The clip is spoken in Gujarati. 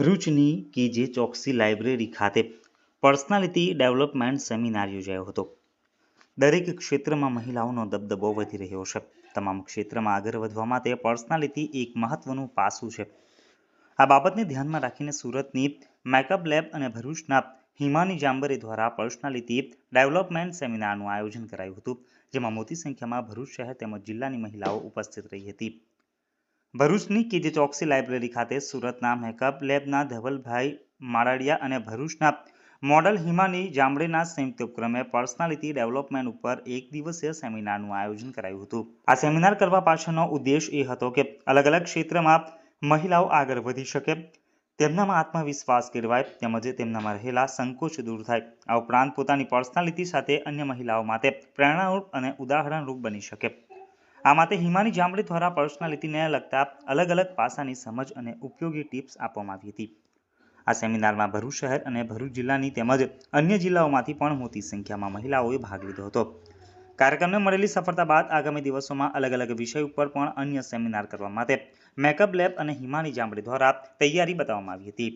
ભરૂચની કેજે ચોકસી લાઇબ્રેરી ખાતે પર્સનાલિટી ડેવલપમેન્ટ સેમિનાર યોજાયો હતો. દરેક ક્ષેત્રમાં મહિલાઓનો દબદબો વધી રહ્યો છે. તમામ ક્ષેત્રમાં આગળ વધવા માટે પર્સનાલિટી એક મહત્વનું પાસું છે. આ બાબતને ધ્યાનમાં રાખીને સુરતની મેકઅપ લેબ અને ભરૂચના હિમાની જાંબરે દ્વારા પર્સનાલિટી ડેવલપમેન્ટ સેમિનારનું આયોજન કરાયું હતું, જેમાં મોટી સંખ્યામાં ભરૂચ શહેર તેમજ જિલ્લાની મહિલાઓ ઉપસ્થિત રહી હતી. ભરૂચની કેજે ચોકસી લાઇબ્રેરી ખાતે સુરતના મેકઅપ લેબના ધવલભાઈ માળડિયા અને ભરૂચના મોડલ હિમાની જામડેના સંયુક્ત ઉપક્રમે પર્સનાલિટી ડેવલપમેન્ટ ઉપર એક દિવસીય સેમિનારનું આયોજન કરાયું હતું. આ સેમિનાર કરવા પાછળનો ઉદ્દેશ એ હતો કે અલગ અલગ ક્ષેત્રમાં મહિલાઓ આગળ વધી શકે, તેમનામાં આત્મવિશ્વાસ કેળવાય તેમજ તેમનામાં રહેલા સંકોચ દૂર થાય. આ ઉપરાંત પોતાની પર્સનાલિટી સાથે અન્ય મહિલાઓ માટે પ્રેરણારૂપ અને ઉદાહરણરૂપ બની શકે. આ માટે હિમાની જાંબડી દ્વારા પર્સનાલિટીને લગતા અલગ અલગ પાસાની સમજ અને ઉપયોગી ટિપ્સ આપવામાં આવી હતી. આ સેમિનારમાં ભરૂચ શહેર અને ભરૂચ જિલ્લાની તેમજ અન્ય જિલ્લાઓમાંથી પણ મોટી સંખ્યામાં મહિલાઓએ ભાગ લીધો હતો. કાર્યક્રમને મળેલી સફળતા બાદ આગામી દિવસોમાં અલગ અલગ વિષય ઉપર પણ અન્ય સેમિનાર કરવા માટે મેકઅપ લેબ અને હિમાની જાંબડી દ્વારા તૈયારી બતાવવામાં આવી હતી.